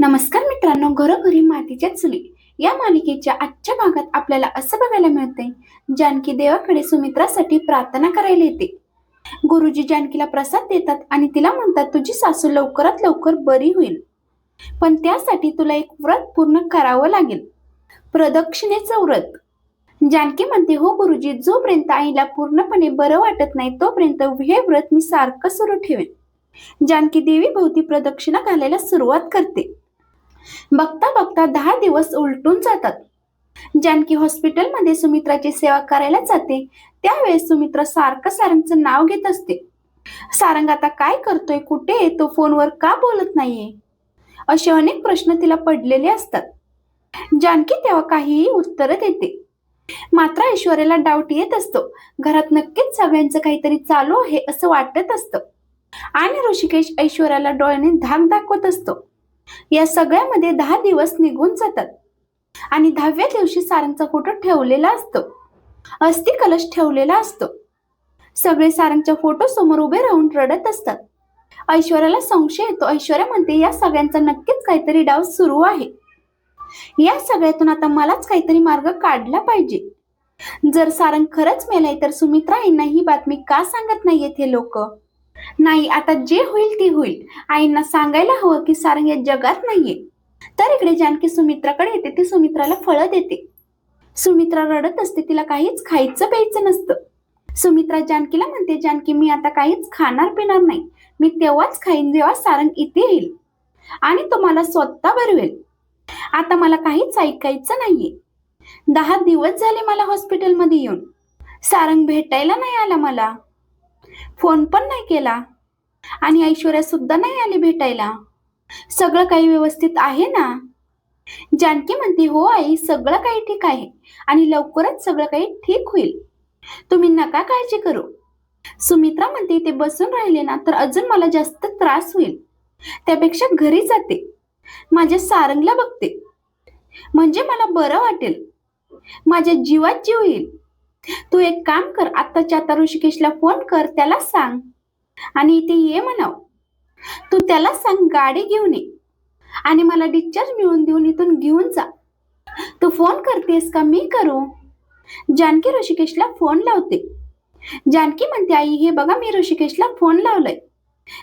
नमस्कार मित्रांनो घरोघरी मातीच्या चुली. या मालिकेच्या आजच्या भागात आपल्याला असं बघायला मिळतंय जानकी देवाकडे सुमित्रासाठी प्रार्थना करायला येते. गुरुजी जानकीला प्रसाद देतात आणि तिला म्हणतात तुझी सासू लवकरात लवकर बरी होईल. पण त्यासाठी तुला एक व्रत पूर्ण करावं लागेल. प्रदक्षिणेचं व्रत. जानकी म्हणते हो गुरुजी जोपर्यंत आईला पूर्णपणे बरं वाटत नाही तोपर्यंत हे व्रत मी सारखं सुरू ठेवेन. जानकी देवी भोवती प्रदक्षिणा घालायला सुरुवात करते. बघता बघता दहा दिवस उलटून जातात. जानकी हॉस्पिटलमध्ये सुमित्राची सेवा करायला जाते. त्यावेळेस सुमित्रा सारखं सारंगचं नाव घेत असते. सारंग आता काय करतोय? कुठे तो फोनवर का बोलत नाहीये? असे अनेक प्रश्न तिला पडलेले असतात. जानकी तेव्हा काहीही उत्तर देते. मात्र ऐश्वर्याला डाऊट येत असतो. घरात नक्कीच सगळ्यांचं काहीतरी चालू आहे असं वाटत असतं. आणि ऋषिकेश ऐश्वर्याला डोळ्याने धाक दाखवत असतो. या सगळ्यामध्ये दहा दिवस निघून जातात. आणि दहाव्या दिवशी सारंगचा फोटो ठेवलेला असतो. अस्थि कलश ठेवलेला असतो. सगळे सारंगच्या फोटो समोर उभे राहून रडत असतात. ऐश्वर्याला संशय येतो. ऐश्वर्या म्हणते या सगळ्यांचा नक्कीच काहीतरी डाव सुरू आहे. या सगळ्यातून आता मलाच काहीतरी मार्ग काढला पाहिजे. जर सारंग खरंच मेलाय तर सुमित्रा यांना ही बातमी का सांगत नाहीयेत हे लोक? नाही आता जे होईल ते होईल. आईंना सांगायला हवं की सारंग या जगात नाहीये. तर इकडे जानकी सुमित्राकडे येते. ती सुमित्राला फळं देते. सुमित्रा रडत असते. तिला काहीच खायचं प्यायचं नसतं. सुमित्रा जानकीला म्हणते जानकी मी आता काहीच खाणार पिणार नाही. मी तेव्हाच खाईन जेव्हा सारंग इथे येईल. आणि तो मला स्वतः भरवेल. आता मला काहीच ऐकायचं नाहीये. दहा दिवस झाले मला हॉस्पिटलमध्ये येऊन. सारंग भेटायला नाही आला मला. फोन पण नाही केला. आणि ऐश्वर्या सुद्धा नाही आली भेटायला. सगळं काही व्यवस्थित आहे ना? जानकी म्हणते हो आई सगळं काही ठीक आहे आणि लवकरच सगळं काही ठीक होईल. तुम्ही नका काळजी करू. सुमित्रा म्हणते ते बसून राहिले ना तर अजून मला जास्त त्रास होईल. त्यापेक्षा घरी जाते. माझ्या सारंगला बघते. म्हणजे मला बरं वाटेल. माझ्या जीवात जीव येईल. तू एक काम कर आत्ताच्या आता ऋषिकेशला फोन कर त्याला सांग. आणि इथे ये म्हणाव. तू त्याला सांग गाडी घेऊन ये. आणि मला डिस्चार्ज मिळवून देऊन इथून घेऊन जा. तू फोन करतेस का? मी करू. जानकी ऋषिकेशला फोन लावते. जानकी म्हणते आई हे बघा मी ऋषिकेशला फोन लावलंय.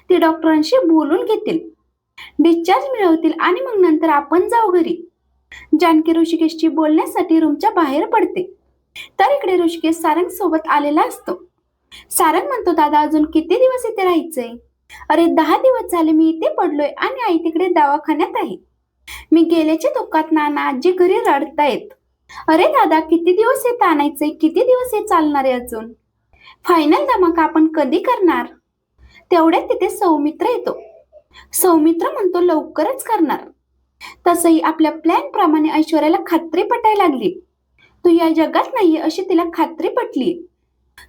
ते डॉक्टरांशी बोलून घेतील. डिस्चार्ज मिळवतील आणि मग नंतर आपण जाऊ घरी. जानकी ऋषिकेशची बोलण्यासाठी रूमच्या बाहेर पडते. तर इकडे ऋषिकेश सारंग सोबत आलेला असतो. सारंग म्हणतो दादा अजून किती दिवस इथे राहायचंय? अरे दहा दिवस झाले मी इथे पडलोय आणि आई तिकडे दवाखान्यात आहे. मी गेल्याच्या दुःखात नाना आजी घरी रडतायत. अरे दादा किती दिवस हे ताणायचंय? किती दिवस हे चालणार आहे अजून? फायनल धमाका आपण कधी करणार? तेवढ्यात तिथे सौमित्र येतो. सौमित्र म्हणतो लवकरच करणार. तसही आपल्या प्लॅन प्रमाणे ऐश्वर्याला खात्री पटायला लागली. तू या जगात नाहीये अशी तिला खात्री पटली.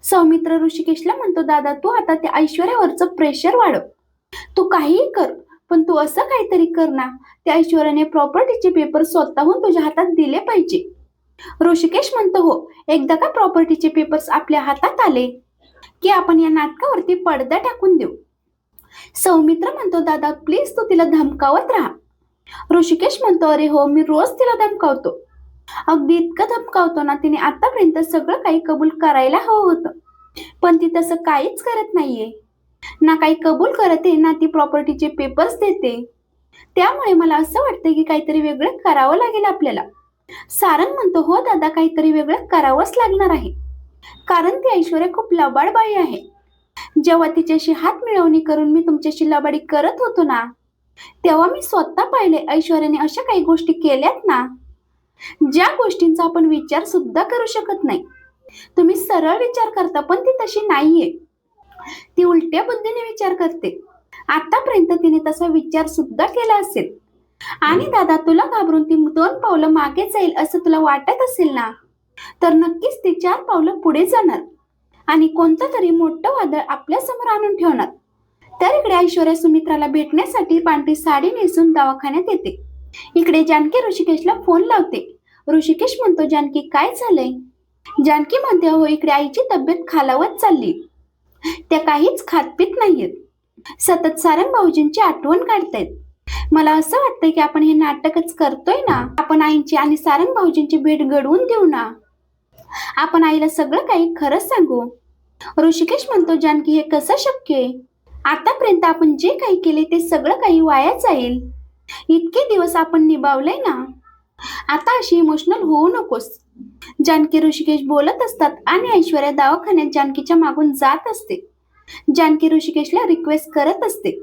सौमित्र ऋषिकेशला म्हणतो दादा तू आता त्या ऐश्वर्यावरचं प्रेशर वाढव. तू काहीही कर पण तू असं काहीतरी कर ना. त्या ऐश्वर्याने प्रॉपर्टीचे पेपर स्वतःहून तुझ्या हातात दिले पाहिजे. ऋषिकेश म्हणतो हो एकदा का प्रॉपर्टीचे पेपर्स आपल्या हातात आले की आपण या नाटकावरती पडदा टाकून देऊ. सौमित्र म्हणतो दादा प्लीज तू तिला धमकावत राहा. ऋषिकेश म्हणतो अरे हो मी रोज तिला धमकावतो. अगदी इतकं धमकावतो ना तिने आतापर्यंत सगळं काही कबूल करायला हवं होतं. पण ती तसं काहीच करत नाहीये. ना काही कबूल करते ना ती प्रॉपर्टीचे पेपर्स देते. त्यामुळे मला असं वाटतं की काहीतरी वेगळं करावं लागेल आपल्याला. सारंग म्हणतो हो दादा काहीतरी वेगळं करावंच लागणार आहे. कारण ती ऐश्वर्या खूप लबाड बाई आहे. जेव्हा तिच्याशी हात मिळवणी करून मी तुमच्याशी लबाडी करत होतो ना तेव्हा मी स्वतः पाहिले ऐश्वर्याने अशा काही गोष्टी केल्यात ना ज्या गोष्टींचा आपण विचार सुद्धा करू शकत नाही. तुम्ही सरळ विचार करता पण ती तशी नाहीये. ती उलट्या बुद्धीने विचार करते. आतापर्यंत तिने तसा विचार सुद्धा केला असेल. आणि दादा तुला घाबरून ती दोन पावलं मागे जाईल असं तुला वाटत असेल ना? तर नक्कीच ती चार पावलं पुढे जाणार. आणि कोणतं तरी मोठं वादळ आपल्यासमोर आणून ठेवणार. तर इकडे ऐश्वर्या सुमित्राला भेटण्यासाठी पांढरी साडी नेसून दवाखान्यात येते. इकडे जानकी ऋषिकेशला फोन लावते. ऋषिकेश म्हणतो जानकी काय झालंय? जानकी म्हणते हो इकडे आईची तब्येत खालावत चालली. त्या काहीच खातपीत नाहीयेत. सतत सारंग भाऊजींची आठवण काढतायत. मला असं वाटतंय की आपण हे नाटकच करतोय ना? आपण आईची आणि सारंग भाऊजींची भेट घडवून देऊ ना? आपण आईला सगळं काही खरंच सांगू. ऋषिकेश म्हणतो जानकी हे कसं शक्य आहे? आतापर्यंत आपण जे काही केले ते सगळं काही वाया जाईल. इतके दिवस आपण निभावले ना? आता अशी इमोशनल होऊ नकोस. जानकी ऋषिकेश बोलत असतात आणि ऐश्वर्या दवाखान्यात जानकीच्या मागून जात असते. जानकी ऋषिकेशला रिक्वेस्ट करत असते.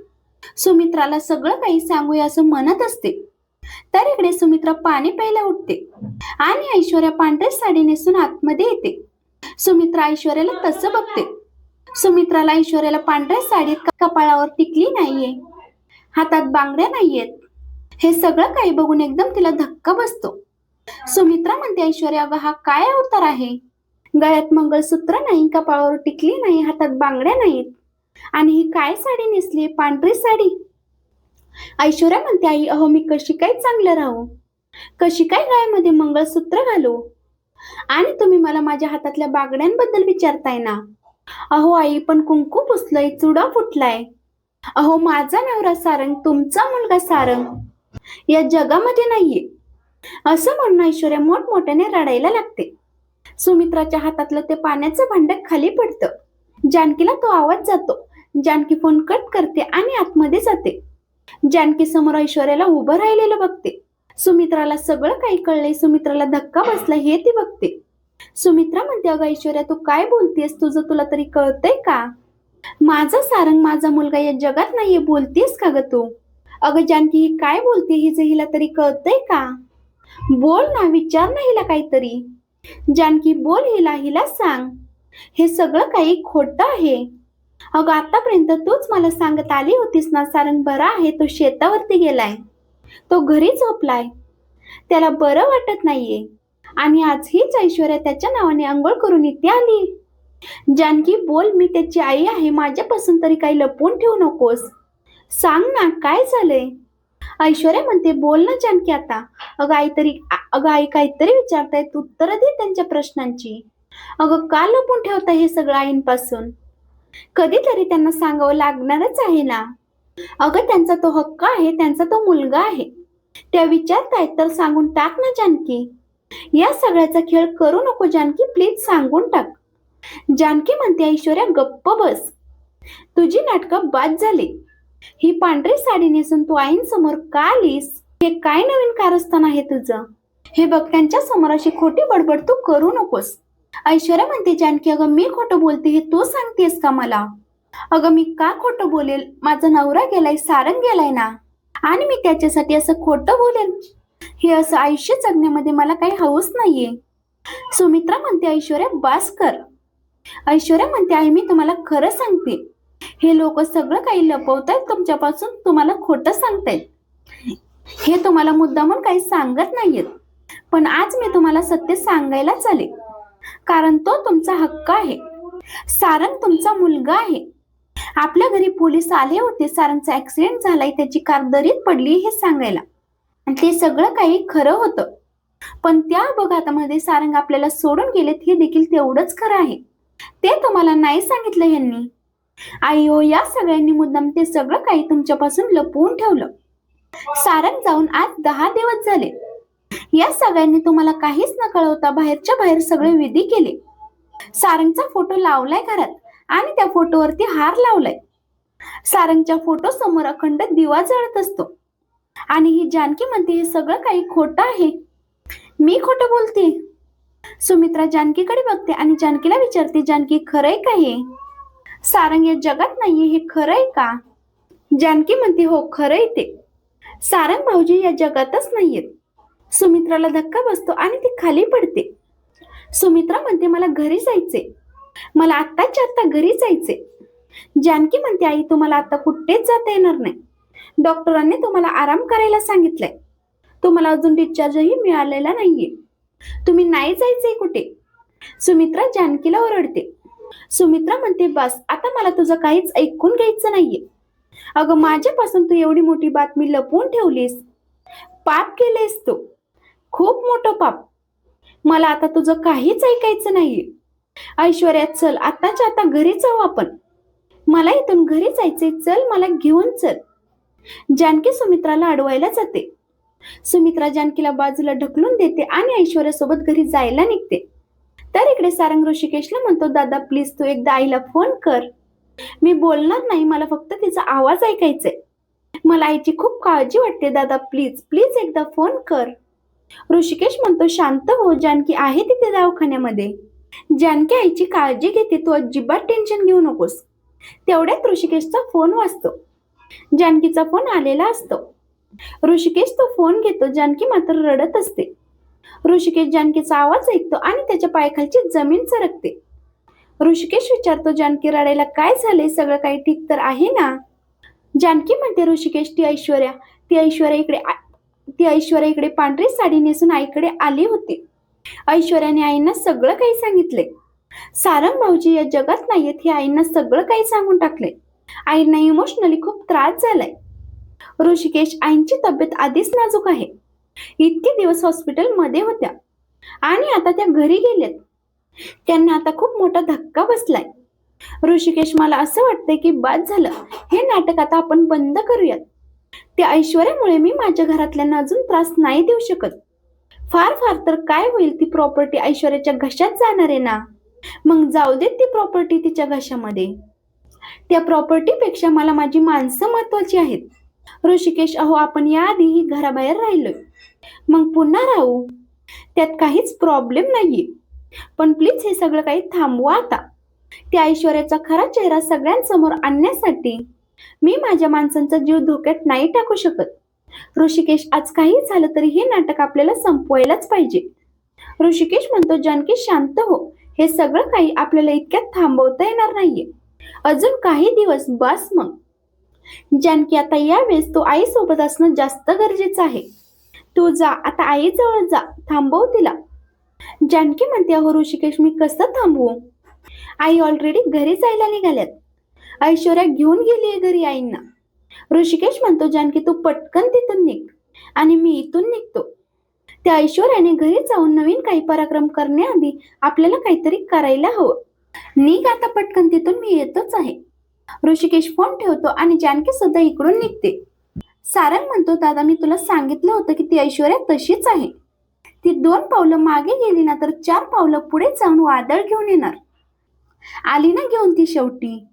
सुमित्राला सगळं काही सांगूया असं म्हणत असते. तर इकडे सुमित्रा पाणी प्यायला उठते आणि ऐश्वर्या पांढरी साडी नेसून आतमध्ये येते. सुमित्रा ऐश्वर्याला तसं बघते. सुमित्राला ऐश्वर्याला पांढऱ्या साडीत कपाळावर टिकली नाहीये. हातात बांगड्या नाहीयेत. हे सगळं काही बघून एकदम तिला धक्का बसतो. सुमित्रा म्हणते ऐश्वर्या अगं हा काय अवतार आहे? गळ्यात मंगळसूत्र नाही कपाळावर टिकली नाही? हातात बांगड्या नाहीत? आणि ही काय साडी नेसली? पांढरी साडी? ऐश्वर्या म्हणते आई अहो मी कशी काय चांगलं राहू? कशी काय गळ्यामध्ये मंगळसूत्र घालू? आणि तुम्ही मला माझ्या हातातल्या बागड्यांबद्दल विचारताय ना? अहो आई पण कुंकू पुसलंय चुडा फुटलाय. अहो माझा नवरा सारंग तुमचा मुलगा सारंग. या जगामध्ये नाहीये. असं म्हणून ऐश्वर्या मोठमोठ्याने रडायला लागते. सुमित्राच्या हातातलं ते पाण्याचं भांड खाली पडतं. जानकीला तो आवाज जातो. जानकी फोन कट करते आणि आतमध्ये जाते. जानकी समोर ऐश्वर्याला उभं राहिलेलं बघते. सुमित्राला सगळं काही कळलंय. सुमित्राला धक्का बसला हे ती बघते. सुमित्रा म्हणते अगं ऐश्वर्या तू काय बोलतेस? तुझं तुला तरी कळतंय का? माझा सारंग माझा मुलगा या जगात नाहीये. बोलतेस का ग तू? अगं जानकी ही काय बोलते हिचं हिला तरी कळतंय का? बोल ना विचार ना हिला काहीतरी. जानकी बोल हिला हिला सांग. हे सगळं काही खोटं आहे. अगं आतापर्यंत तूच मला सांगत आली होतीस ना सारंग बरा आहे तो शेतावरती गेलाय. तो घरी झोपलाय. त्याला बरं वाटत नाहीये. आणि आज हीच ऐश्वर्या त्याच्या नावाने आंघोळ करून इथे आली. जानकी बोल मी त्याची आई आहे माझ्यापासून तरी काही लपवून ठेवू नकोस. सांग ना काय झालंय? ऐश्वर्या म्हणते बोल ना जानकी आता. अगं आई तरी अगं आई काहीतरी विचारतायत उत्तर दे त्यांच्या प्रश्नांची. अगं का लपून ठेवता हे सगळं आईंपासून? कधीतरी त्यांना सांगावं लागणारच आहे ना. अगं त्यांचा तो हक्क आहे त्यांचा तो मुलगा आहे. त्या विचारतायत तर सांगून टाक ना जानकी. या सगळ्याचा खेळ करू नको जानकी प्लीज सांगून टाक. जानकी म्हणते ऐश्वर्या गप्प बस. तुझी नाटकं बाद झाली. ही पांढरी साडी नेसून तू आईंसमोर का आलीस? हे काय नवीन कारस्थान आहे तुझं? हे बघ त्यांच्यासमोर अशी खोटी बडबड तू करू नकोस. ऐश्वर्या म्हणते जानकी अगं मी खोटं बोलते हे तू सांगतेस का मला? अगं मी का खोटं बोलेल? माझा नवरा गेलाय सारंग गेलाय ना? आणि मी त्याच्यासाठी असं खोटं बोलेल हे असं आयुष्य जगण्यामध्ये मला काही हौस नाहीये. सुमित्रा म्हणते ऐश्वर्या बास कर. ऐश्वर्या म्हणते आई मी तुम्हाला खरं सांगते. हे लोक सगळं काही लपवतायत तुमच्यापासून तुम्हाला खोटं सांगतायत. हे तुम्हाला मुद्दामून काही सांगत नाहीयेत. पण आज मी तुम्हाला सत्य सांगायलाच आले. कारण तो तुमचा हक्क आहे. सारंग तुमचा मुलगा आहे. आपल्या घरी पोलीस आले होते सारंगचा ऍक्सिडेंट झालाय त्याची कार दरीत पडली हे सांगायला. ते सगळं काही खरं होतं. पण त्या अपघातामध्ये सारंग आपल्याला सोडून गेलेत हे देखील तेवढंच खरं आहे. ते तुम्हाला नाही सांगितलं यांनी. आई हो या सगळ्यांनी मुद्दाम ते सगळं काही तुमच्यापासून लपवून ठेवलं. सारंग जाऊन आज दहा दिवस झाले. या सगळ्यांनी तुम्हाला काहीच न कळवता बाहेरच्या बाहेर सगळे विधी केले. सारंगचा फोटो लावलाय घरात आणि त्या फोटोवरती हार लावलाय. सारंगच्या फोटो समोर अखंड दिवा जळत असतो. आणि ही जानकी म्हणते हे सगळं काही खोटं आहे. मी खोटं बोलते. सुमित्रा जानकीकडे बघते आणि जानकीला विचारते जानकी खरंय काय हे? सारंग या जगात नाहीये हे खरंय का? जानकी म्हणते हो खरंय ते. सारंग भाऊजी या जगातच नाहीयेत. सुमित्राला धक्का बसतो आणि ती खाली पडते. सुमित्रा म्हणते मला घरी जायचे मला आत्ताच्या आत्ता घरी जायचे जानकी म्हणते आई तुम्हाला आता कुठेच जाता येणार नाही. डॉक्टरांनी तुम्हाला आराम करायला सांगितलंय. तुम्हाला अजून डिस्चार्जही मिळालेला नाहीये. तुम्ही नाही जायचे कुठे? सुमित्रा जानकीला ओरडते. सुमित्रा म्हणते बस आता मला तुझं काहीच ऐकून घ्यायचं नाहीये. अगं माझ्यापासून तू एवढी मोठी बातमी लपवून ठेवलीस? पाप केलेस तू. खूप मोठं पाप. मला आता तुझं काहीच ऐकायचं नाहीये. ऐश्वर्या चल आताच्या आता घरी जाऊ आपण. मला इथून घरी जायचंय. चल मला घेऊन चल. जानकी सुमित्राला अडवायला जाते. सुमित्रा जानकीला बाजूला ढकलून देते आणि ऐश्वर्यासोबत घरी जायला निघते. तर इकडे सारंग ऋषिकेशला म्हणतो दादा प्लीज तू एकदा आईला फोन कर. मी बोलणार नाही मला फक्त तिचा आवाज ऐकायचाय. मला आईची खूप काळजी वाटते दादा प्लीज प्लीज एकदा फोन कर. ऋषिकेश म्हणतो शांत हो जानकी आहे तिथे दवाखान्यामध्ये. जानकी आईची काळजी घेते तू अजिबात टेन्शन घेऊ नकोस. तेवढ्यात ऋषिकेशचा फोन वाजतो. जानकीचा फोन आलेला असतो. ऋषिकेश तो फोन घेतो जानकी मात्र रडत असते. ऋषिकेश जानकीचा आवाज ऐकतो आणि त्याच्या पायाखालची जमीन सरकते. ऋषिकेश विचारतो जानकी रडायला काय झालंय? सगळं काही ठीक तर आहे ना? जानकी म्हणते ऋषिकेश ती ऐश्वर्या. ती ऐश्वर्या इकडे ती ऐश्वर्या इकडे पांढरी साडी नेसून आईकडे आली होती. ऐश्वर्याने आईंना सगळं काही सांगितले. सारंग भाऊजी या जगात नाहीयेत हे आईंना सगळं काही सांगून टाकले आईंना इमोशनली खूप त्रास झालाय. ऋषिकेश आईंची तब्येत आधीच नाजूक आहे. इतके दिवस हॉस्पिटलमध्ये होत्या. आणि आता त्या घरी गेल्यात त्यांना आता खूप मोठा धक्का बसलाय. ऋषिकेश मला असं वाटतंय की बाद झालं. हे नाटक आता आपण बंद करूयात. त्या ऐश्वर्यामुळे मी माझ्या घरातल्यांना अजून त्रास नाही देऊ शकत. फार फार तर काय होईल ती प्रॉपर्टी ऐश्वर्याच्या घशात जाणार आहे ना? मग जाऊ देत ती प्रॉपर्टी तिच्या घशामध्ये. त्या प्रॉपर्टीपेक्षा मला माझी माणसं महत्वाची आहेत. ऋषिकेश अहो आपण याआधीही घराबाहेर राहिलोय. मग पुन्हा राहू. त्यात काहीच प्रॉब्लेम नाहीये. पण प्लीज हे सगळं काही थांबवा आता. त्या ऐश्वर्याचा खरा चेहरा सगळ्यांसमोर आणण्यासाठी मी माझ्या माणसांचा जीव धोक्यात नाही टाकू शकत. ऋषिकेश आज काही झालं तरी हे नाटक आपल्याला संपवायलाच पाहिजे. ऋषिकेश म्हणतो जानकी शांत हो. हे सगळं काही आपल्याला इतक्यात थांबवता येणार नाहीये. अजून काही दिवस बस मग. जानकी आता यावेळेस तो आई सोबत असणं जास्त गरजेचं आहे. तू जा आता आईजवळ जा थांबव तिला. जानकी म्हणते अहो ऋषिकेश मी कसं थांबवू? आई ऑलरेडी घरी जायला निघाल्यात. ऐश्वर्या घेऊन गेली घरी आईंना. ऋषिकेश म्हणतो जानकी तू पटकन तिथून निघ आणि मी इथून निघतो. त्या ऐश्वर्याने घरी जाऊन नवीन काही पराक्रम करण्याआधी आपल्याला काहीतरी करायला हवं. निघ आता पटकन तिथून मी येतोच आहे. ऋषिकेश फोन ठेवतो आणि जानकी सुद्धा इकडून निघते. सारंग म्हणतो दादा मी तुला सांगितलं होतं की ती ऐश्वर्या तशीच आहे. ती दोन पावलं मागे गेली ना तर चार पावलं पुढे जाऊन वादळ घेऊन येणार. आली ना घेऊन ती शेवटी.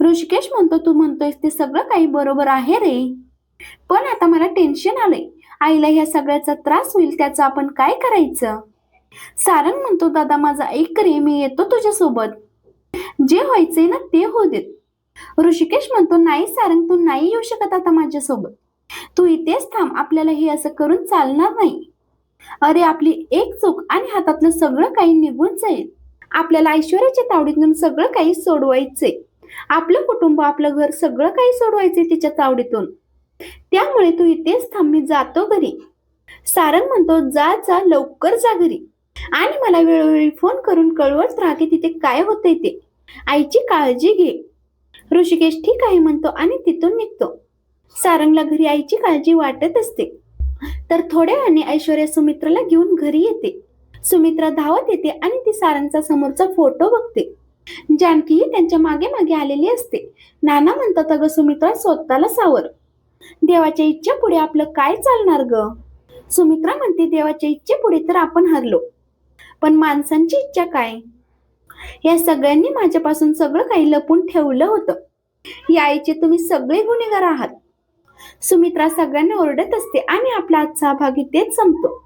ऋषिकेश म्हणतो तू म्हणतोयस ते सगळं काही बरोबर आहे रे. पण आता मला टेन्शन आलंय. आईला ह्या सगळ्याचा त्रास होईल त्याचं आपण काय करायचं? सारंग म्हणतो दादा माझा ऐक रे मी येतो तुझ्यासोबत. जे व्हायचंय ना ते होऊ देत. ऋषिकेश म्हणतो नाही सारंग तू नाही येऊ शकत आता माझ्यासोबत. तू इथेच थांब आपल्याला हे असं करून चालणार नाही. अरे आपली एक चूक आणि हातातलं सगळं काही निघून जाईल. आपल्याला ऐश्वर्याच्या तावडीतून सगळं काही सोडवायचंय. आपलं कुटुंब आपलं घर सगळं काही सोडवायचंय तिच्या तावडीतून. त्यामुळे तू इथेच थांब मी जातो घरी. सारंग म्हणतो जा जा लवकर जा घरी. आणि मला वेळोवेळी फोन करून कळवत राहा की तिथे काय होतंय ते. आईची काळजी घे. ऋषिकेश ठीक आहे म्हणतो आणि तिथून निघतो. सारंगला घरी आईची काळजी वाटत असते. तर थोड्या वेळाने ऐश्वर्या सुमित्राला घेऊन घरी येते. सुमित्रा धावत येते आणि ती सारंगचा समोरचा फोटो बघते. जानकीही त्यांच्या मागे मागे आलेली असते. नाना म्हणतात अगं सुमित्रा स्वतःला सावर. देवाच्या इच्छा पुढे आपलं काय चालणार ग? सुमित्रा म्हणते देवाच्या इच्छेपुढे तर आपण हरलो. पण माणसांची इच्छा काय? या सगळ्यांनी माझ्यापासून सगळं काही लपून ठेवलं होतं. या आईचे तुम्ही सगळे गुन्हेगार आहात. सुमित्रा सगळ्यांना ओरडत असते आणि आपला आजचा भाग इथेच संपतो.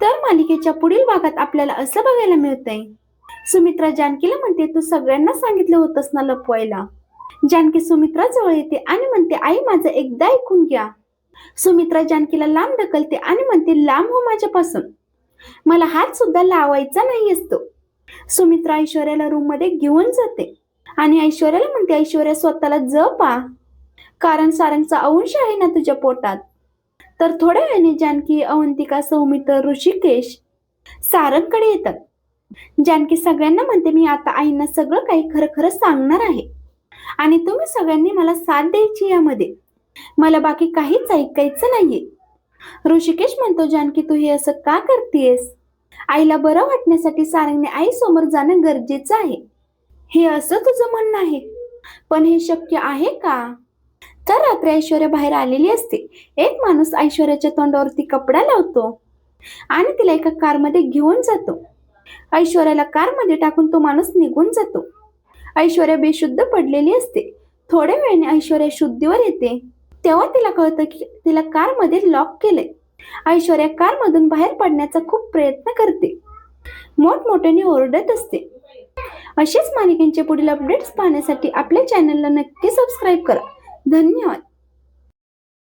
तर मालिकेच्या पुढील भागात आपल्याला असं बघायला मिळतंय. सुमित्रा जानकीला म्हणते तू सगळ्यांना सांगितलं होतंस ना लपवायला. जानकी सुमित्रा जवळ येते आणि म्हणते आई माझं एकदा ऐकून घ्या. सुमित्रा जानकीला लांब ढकलते आणि म्हणते लांब हो माझ्यापासून. मला हात सुद्धा लावायचा नाही असतो. सुमित्रा ऐश्वर्याला रूममध्ये घेऊन जाते. आणि ऐश्वर्याला म्हणते ऐश्वर्या स्वतःला जपा. कारण सारंगचा अंश आहे ना तुझ्या पोटात? तर थोड्या वेळाने जानकी अवंतिका सौमित्र ऋषिकेश सारंगकडे येतात. जानकी सगळ्यांना म्हणते मी आता आईंना सगळं काही खरं खरं सांगणार आहे. आणि तुम्ही सगळ्यांनी मला साथ द्यायची यामध्ये. मला बाकी काहीच ऐकायचं नाहीये. ऋषिकेश म्हणतो जानकी तू हे असं का करतेस आईला बरं वाटण्यासाठी सारंगने आई समोर जाणं गरजेचं आहे. हे असं तुझं म्हणणं आहे. पण हे शक्य आहे का? तर रात्री ऐश्वर्या बाहेर आलेली असते. एक माणूस ऐश्वर्याच्या तोंडावरती कपडा लावतो आणि तिला एका कारमध्ये घेऊन जातो. ऐश्वर्याला कारमध्ये टाकून तो माणूस निघून जातो. ऐश्वर्या बेशुद्ध पडलेली असते. थोड्या वेळाने ऐश्वर्या शुद्धीवर येते. तेव्हा तिला कळतं की तिला कारमध्ये लॉक केलंय. ऐश्वर्या कारमधून बाहेर पडण्याचा खूप प्रयत्न करते. मोठमोठ्याने ओरडत असते. अशीच मालिकेंचे पुढील अपडेट्स पाहण्यासाठी आपल्या चॅनलला नक्की सबस्क्राईब करा. धन्यवाद.